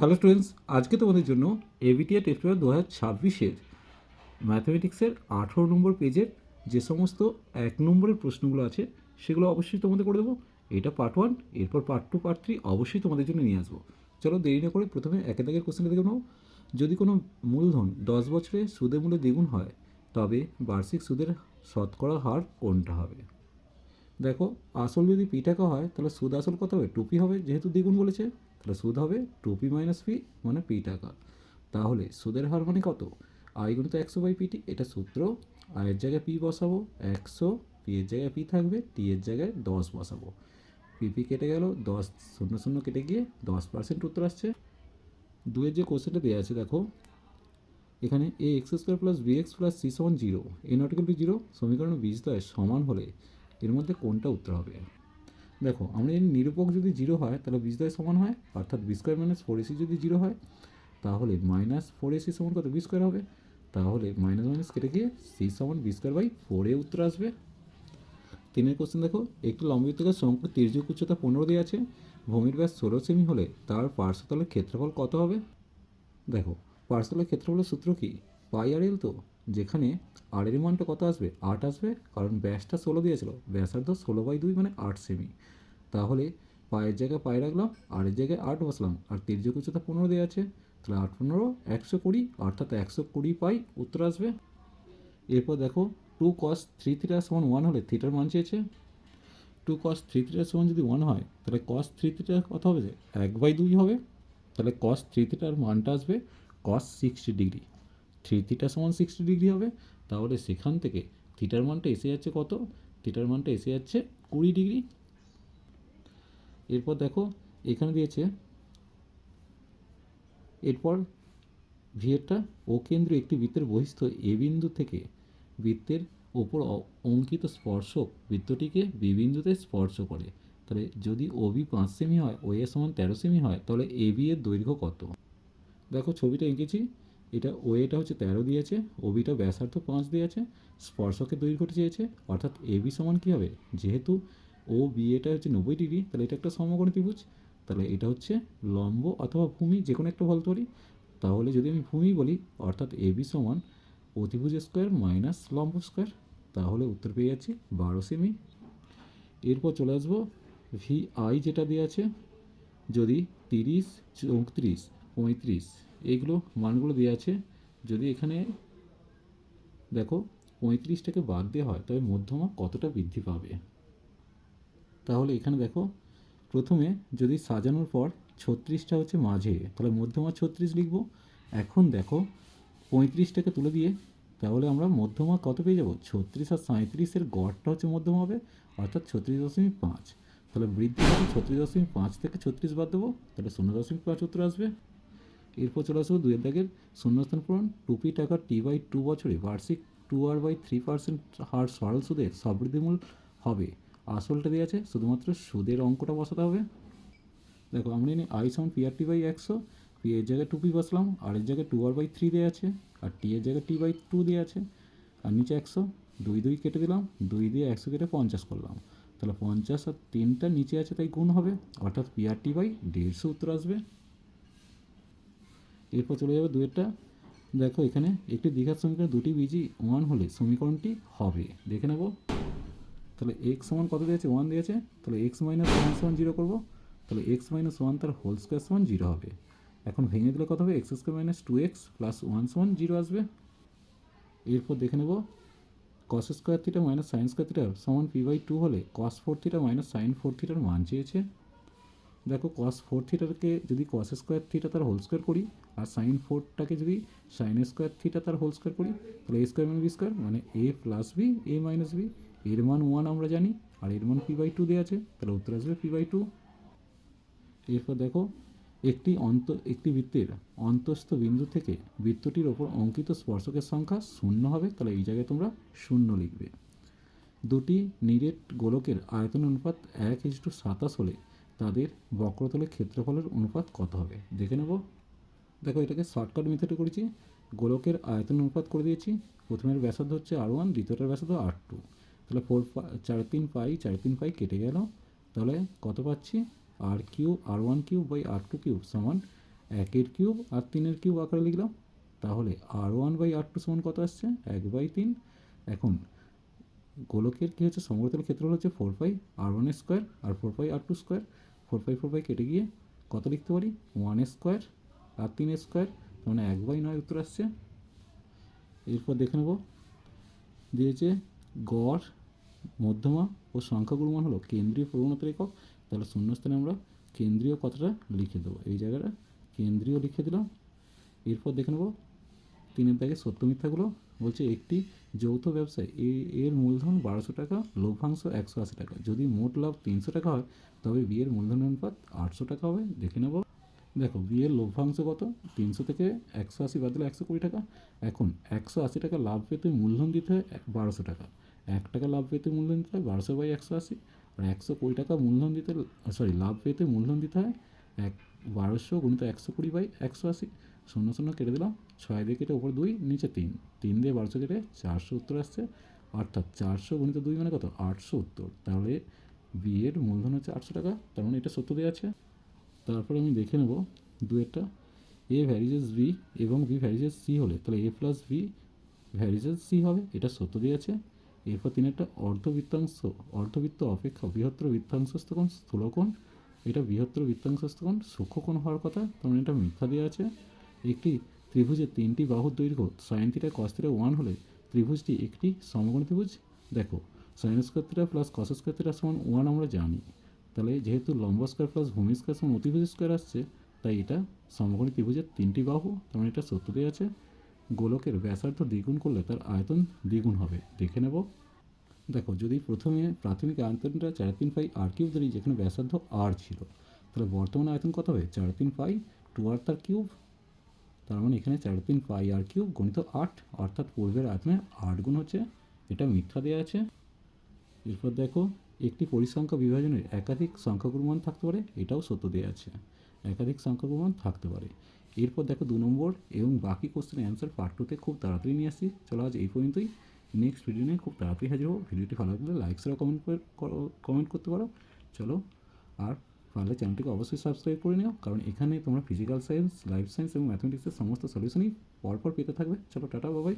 Hello students আজকে তোমাদের জন্য এবিটিআর টেস্ট পেপার দু হাজার ছাব্বিশের ম্যাথমেটিক্সের আঠেরো নম্বর পেজের যে সমস্ত এক নম্বরের প্রশ্নগুলো আছে, সেগুলো অবশ্যই তোমাদের করে দেবো। এটা পার্ট ওয়ান এরপর পার্ট টু পার্ট থ্রি অবশ্যই তোমাদের জন্য নিয়ে আসব। চলো দেরি না করে প্রথমে একে দাগের কোশ্চেনটা দেখে নাও। যদি কোনো মূলধন দশ বছরে সুদে মূল্যে দ্বিগুণ হয়, তবে বার্ষিক সুদের শতকরা হার কোনটা হবে? দেখো, আসল যদি পি টাকা হয়, তাহলে সুদ আসল কত হবে? টুপি হবে, যেহেতু দ্বিগুণ বলেছে। তাহলে সুদ হবে টু পি মাইনাস পি মানে পি টাকা। তাহলে সুদের হার মানে কত? আই গুণিত একশো বাই পিটি এটা সূত্র। আয়ের জায়গায় পি বসাবো, একশো পি এর জায়গায় পি থাকবে টি এর জায়গায় দশ বসাবো। পিপি কেটে গেল, দশ, শূন্য শূন্য কেটে গিয়ে দশ পার্সেন্ট উত্তর আসছে। দুয়ের যে কোশ্চেনটা দেওয়া আছে, দেখো। এখানে a x square plus b x plus c সমান zero a not equal to zero সমীকরণ বীজদ্বয় সমান হলে এর মধ্যে কোনটা উত্তর হবে? দেখো, আমরা জানি নিরূপক যদি জিরো হয়, তাহলে বীজদ্বয় সমান হয়, অর্থাৎ b square minus four ac যদি জিরো হয়, তাহলে মাইনাস ফোর এসি সমান কত? বি স্কোয়ার হবে। তাহলে মাইনাস মাইনাস কেটে গিয়ে সি সমান বি স্কোয়ার বাই ফোরে উত্তর আসবে। তিনের কোশ্চেন দেখো, একটি লম্বিতকার শঙ্কুর তির্যক উচ্চতা পনেরো দিয়ে আছে, ভূমির ব্যাস ষোলো সেমি হলে তার পার্শ্বতলের ক্ষেত্রফল কত হবে? দেখো, পার্শ্বতলের ক্ষেত্রফলের সূত্র কি? পাই আর এল তো? যেখানে আর এর মানটা কত আসবে? আট আসবে, কারণ ব্যাসটা ষোলো দিয়েছিল। ব্যাসার্ধ ষোলো বাই দুই মানে আট সেমি। তাহলে পায়ের জায়গায় পায়ে রাখলাম আর এর জায়গায় আট বসলাম। আর তির্যক উচ্চতা পনেরো দেওয়া আছে, তাহলে আট পনেরো, একশো কুড়ি, অর্থাৎ একশো কুড়ি পাই উত্তর আসবে। এরপর দেখো টু কস থ্রি থ্রিটা সমান ওয়ান হলে থ্রিটার মান চেয়েছে। টু কস থ্রি থ্রিটার সমান যদি ওয়ান হয়, তাহলে কস থ্রি থ্রিটা কত হবে যে? এক বাই দুই হবে। তাহলে কস থ্রি থ্রিটার মানটা আসবে cos sixty degree three theta সমান সিক্সটি ডিগ্রি হবে। তাহলে সেখান থেকে থিটার মানটা এসে যাচ্ছে কত? থিটার মানটা এসে যাচ্ছে কুড়ি ডিগ্রি এরপর দেখো, এখানে দিয়েছে, এরপর ভিয়েরটা ও কেন্দ্র একটি বৃত্তের বহিস্থ এ বিন্দু থেকে বৃত্তের ওপর অঙ্কিত স্পর্শক বৃত্তটিকে বি বিন্দুতে স্পর্শ করে। তাহলে যদি ও বি পাঁচ সেমি হয়, ও এর সমান তেরো সেমি হয়, তাহলে এ বি এর দৈর্ঘ্য কত? দেখো ছবিটা এঁকেছি। এটা ও এটা হচ্ছে তেরো দিয়েছে ও বিটা ব্যাসার্ধ পাঁচ দিয়েছে স্পর্শকের দৈর্ঘ্যটা চেয়েছে, অর্থাৎ এ বি সমান কী হবে? যেহেতু ও বি এটা হচ্ছে নব্বই ডিগ্রি, তাহলে এটা একটা সমকোণী ত্রিভুজ, তাহলে এটা হচ্ছে লম্ব অথবা ভূমি যে কোনো একটা বলতে পারি তাহলে যদি আমি ভূমি বলি, অর্থাৎ এ বি সমান অতিভুজ স্কোয়ার মাইনাস লম্ব স্কোয়ার, তাহলে উত্তর পেয়ে যাচ্ছি বারো সেমি। এরপর চলে আসব ভি আই যেটা দেওয়া আছে যদি তিরিশ চৌত্রিশ, পঁয়ত্রিশ। এইগুলো মানগুলো দেওয়া আছে। যদি এখানে দেখো পঁয়ত্রিশটাকে বাদ দেওয়া হয়, তবে মধ্যমা কতটা বৃদ্ধি পাবে? তাহলে এখানে দেখো, প্রথমে যদি সাজানোর পর ছত্রিশটা হচ্ছে মাঝে, তাহলে মধ্যমা ছত্রিশ লিখব। এখন দেখো পঁয়ত্রিশটাকে তুলে দিয়ে, তাহলে আমরা মধ্যমা কত পেয়ে যাব? ছত্রিশ আর সাঁত্রিশের গড়টা হচ্ছে মধ্যমা হবে, অর্থাৎ ছত্রিশ দশমিক পাঁচ। তাহলে বৃদ্ধি হবে ছত্রিশ দশমিক পাঁচ থেকে ছত্রিশ বাদ দেবো, তাহলে শূন্য দশমিক পাঁচ উত্তর আসবে। এরপর চলে আসব দুয়ের দাগের শূন্যস্থান পূরণ। টুপি টাকা টি বাই টু বছরে বার্ষিক two r by three percent হার সরল সুদের সবৃদ্ধিমূল হবে। আসলটা দেওয়া আছে, শুধুমাত্র সুদের অঙ্কটা বসাতে হবে। দেখো, আমরা জানি আই সমান পি আর টি বাই একশো পি এর জায়গায় টু পি বসলাম আর এর জায়গায় টু আর বাই থ্রি দেওয়া আছে, আর টি এর জায়গায় টি বাই টু দেওয়া আছে, আর নিচে একশো, দুই দুই কেটে দিলাম, দুই দিয়ে একশো কেটে পঞ্চাশ করলাম। তাহলে পঞ্চাশ আর তিনটা নিচে আছে, তাই গুণ হবে, অর্থাৎ পি আর টি বাই দেড়শো উত্তর আসবে। এরপর চলে যাবে দুয়েরটা। দেখো এখানে একটি দীঘার সমীকরণে দুটি বিজি ওয়ান হলে সমীকরণটি হবে। দেখে নেব। তাহলে এক্স সমান কত দিয়েছে? ওয়ান দিয়েছে। তাহলে এক্স মাইনাস ওয়ান সমান জিরো করব। তাহলে এক্স মাইনাস ওয়ান তার হোল স্কোয়ার সমান জিরো হবে। এখন ভেঙে দিলে কত হবে? X square minus two x plus one সমান জিরো আসবে। এরপর দেখে নেব। Cos square theta minus sine square theta সমান পি বাই টু হলে cos four theta minus sine four থিটার মান চেয়েছে। দেখো কস ফোর থিটাকে যদি কস স্কোয়ার থিটা তার হোল স্কোয়ার করি, আর সাইন ফোরটাকে যদি সাইন স্কোয়ার থিটা তার হোল স্কোয়ার করি, তাহলে a square minus b square মানে a plus b a minus b এর মান ওয়ান আমরা জানি, আর এর মান পি বাই টু দেওয়া আছে, তাহলে উত্তর আসবে পি বাই টু এরপর দেখো, একটি অন্ত, একটি বৃত্তের অন্তস্থ বিন্দু থেকে বৃত্তটির ওপর অঙ্কিত স্পর্শকের সংখ্যা শূন্য হবে, তাহলে এই জায়গায় তোমরা শূন্য লিখবে। দুটি নিরেট গোলকের আয়তন অনুপাত এক ইস সাতাশ হলে তাদের বক্রতলের ক্ষেত্রফলের অনুপাত কত হবে? দেখে নেব। দেখো, এটাকে শর্টকাট মেথডে করেছি। গোলকের আয়তন অনুপাত করে দিয়েছি। প্রথমের ব্যাসার্ধ হচ্ছে আর ওয়ান দ্বিতীয়টার ব্যাসার্ধ আর টু তাহলে ফোর চার তিন পাই, চার তিন পাই কেটে গেল। তাহলে কত পাচ্ছি? আর Q r one cube by r two cube সমান একের কিউব আর তিনের কিউব আকারে লিখলাম। তাহলে r one by r two সমান কত আসছে? এক বাই তিন। এখন গোলকের কী হচ্ছে? সমগ্রতল ক্ষেত্রফল হচ্ছে four pi r one square আর four pi r two square four pi four pi কেটে গিয়ে কত লিখতে পারি? ওয়ান স্কোয়ার আর তিন স্কোয়ার মানে এক বাই নয় উত্তর আসছে। এরপর দেখে নেব, দিয়েছে গড়, মধ্যমা ও সংখ্যাগুলো মান হলো কেন্দ্রীয় প্রবণতার একক। তাহলে শূন্যস্থানে আমরা কেন্দ্রীয় কথাটা লিখে দেবো? এই জায়গাটা কেন্দ্রীয় লিখে দিলাম। এরপর দেখে নেব, তিনের দাগে সত্য মিথ্যাগুলো বলছে একটি যৌথ ব্যবসায় এ, এর মূলধন বারোশো টাকা, লভ্যাংশ একশো আশি টাকা। যদি মোট লাভ তিনশো টাকা হয়, তবে বিয়ের মূলধন অনুপাত আটশো টাকা হবে। দেখে নেব। দেখো, বিয়ের লভ্যাংশ কত? তিনশো থেকে একশো আশি বাদ দিলে একশো কুড়ি টাকা। এখন একশো আশি টাকা লাভ পেতে মূলধন দিতে হয় বারোশো টাকা। এক টাকা লাভ পেতে মূলধন দিতে হয় বারোশো বাই একশো আশি। আর একশো কুড়ি টাকা মূলধন দিতে, সরি, লাভ পেতে মূলধন দিতে হয় এক, বারোশো গুণিত একশো কুড়ি বাই একশো আশি। শূন্য শূন্য কেটে দিলাম। ছয় দিয়ে কেটে ওপর দুই, নিচে তিন। তিন দিয়ে বারোশো কেটে চারশো উত্তর আসছে। অর্থাৎ চারশো গুণিত দুই মানে কত? আটশো উত্তর। তাহলে বিয়ের মূলধন হচ্ছে আটশো টাকা। তার মানে এটা সত্য দেওয়া আছে। তারপরে আমি দেখে নেব দুয়েরটা এ ভ্যারিজেস বি এবং বি ভ্যারিজেস সি হলে, তাহলে A plus B varies as C হবে। এটা সত্য দিয়ে আছে। এরপর তিনেরটা অর্ধবৃত্তাংশ, অর্ধবৃত্ত অপেক্ষা বৃহত্তর বৃত্তাংশস্থ কোণ স্থূলকোণ এটা বৃহত্তর বৃত্তাংশস্থ কোণ সূক্ষ্মকোণ হওয়ার কথা। তার মানে এটা মিথ্যা দেওয়া আছে। একটি ত্রিভুজের তিনটি বাহুর দৈর্ঘ্য sine theta cos theta one হলে ত্রিভুজটি একটি সমকোণ ত্রিভুজ। দেখো sine square theta plus cos square theta সমান ওয়ান আমরা জানি। তাহলে যেহেতু লম্ব স্কোয়ার প্লাস ভূমি স্কোয়ার সমান অতিভুজ স্কোয়ার আসছে, তাই এটা সমকোণী ত্রিভুজের তিনটি বাহু, তার মানে এটা সত্য দেওয়া আছে। গোলকের ব্যাসার্ধ দ্বিগুণ করলে তার আয়তন দ্বিগুণ হবে। দেখে নেব। দেখো, যদি প্রথমে প্রাথমিক আয়তনটা চার তিন পাই আর কিউব ধরি, যেখানে ব্যাসার্ধ আর ছিল, তাহলে বর্তমান আয়তন কত হবে? চার তিন পাই টু আর তার কিউব তার মানে এখানে চার তিন পাই আর কিউব গণিত আট, অর্থাৎ পূর্বের আয়তনে আট গুণ হচ্ছে, এটা মিথ্যা দেওয়া আছে। এরপর দেখো, একটি পরিসংখ্যা বিভাজনের একাধিক সংখ্যাগুরু মান থাকতে পারে, এটাও সত্য দেওয়া আছে। একাধিক সংখ্যাগুরু মান থাকতে পারে। এরপর দেখো দু নম্বর, এবং বাকি কোশ্চেনের অ্যান্সার পার্ট টুতে খুব তাড়াতাড়ি নিয়ে আসছি। চলো আজ এই পর্যন্তই। নেক্সট ভিডিও নিয়ে খুব তাড়াতাড়ি হাজির হব। ভিডিওটি ভালো লাগলে লাইক ছাড়া কমেন্ট কমেন্ট করতে পারো। চলো, আর পারলে চ্যানেলটিকে অবশ্যই সাবস্ক্রাইব করে নিও। কারণ এখানে তোমরা ফিজিক্যাল সায়েন্স লাইফ সায়েন্স এবং ম্যাথমেটিক্সের সমস্ত সলিউশনই পরপর পেতে থাকবে। চলো, টাটা বাবাই